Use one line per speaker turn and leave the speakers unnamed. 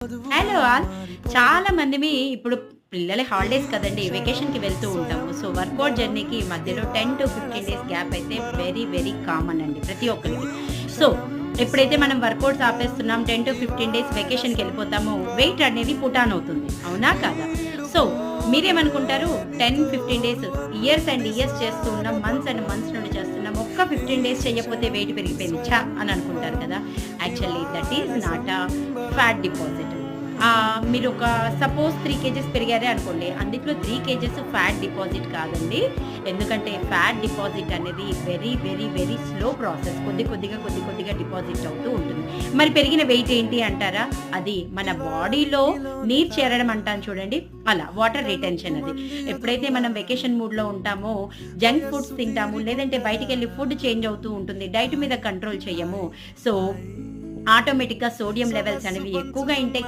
Hello all చాలా మందిమి ఇప్పుడు పిల్లల హాలిడేస్ కదండి వెకేషన్కి వెళ్తూ ఉంటాము. సో వర్కౌట్ జర్నీకి మధ్యలో ten to fifteen days gap అయితే వెరీ వెరీ కామన్ అండి ప్రతి ఒక్కరికి. సో ఎప్పుడైతే మనం వర్కౌట్స్ ఆపేస్తున్నాం టెన్ టు ఫిఫ్టీన్ డేస్ వెకేషన్కి వెళ్ళిపోతామో వెయిట్ అనేది పుటాన్ అవుతుంది. అవునా కాదా? So మీరేమనుకుంటారు? Ten fifteen days years and years చేస్తూ ఉన్నాం మంత్స్ అండ్ ఫిఫ్టీన్ డేస్ చేయకపోతే వెయిట్ పెరిగిపోయింది. చా అని అనుకుంటారు కదా. Actually that is not a fat deposit మీరు ఒక సపోజ్ త్రీ కేజెస్ పెరిగారే అనుకోండి అందులో త్రీ కేజెస్ ఫ్యాట్ డిపాజిట్ కాదండి. ఎందుకంటే ఫ్యాట్ డిపాజిట్ అనేది very very very slow process కొద్ది కొద్దిగా కొద్ది కొద్దిగా డిపాజిట్ అవుతూ ఉంటుంది. మరి పెరిగిన వెయిట్ ఏంటి అంటారా? అది మన బాడీలో నీరు చేరడం అంటాను చూడండి. అలా వాటర్ రిటెన్షన్ అది. ఎప్పుడైతే మనం వెకేషన్ మూడ్లో ఉంటామో జంక్ ఫుడ్స్ తింటాము లేదంటే బయటికి వెళ్ళి ఫుడ్ చేంజ్ అవుతూ ఉంటుంది డైట్ మీద కంట్రోల్ చేయము. సో ఆటోమేటిక్గా సోడియం లెవెల్స్ అనేవి ఎక్కువగా ఇంటేక్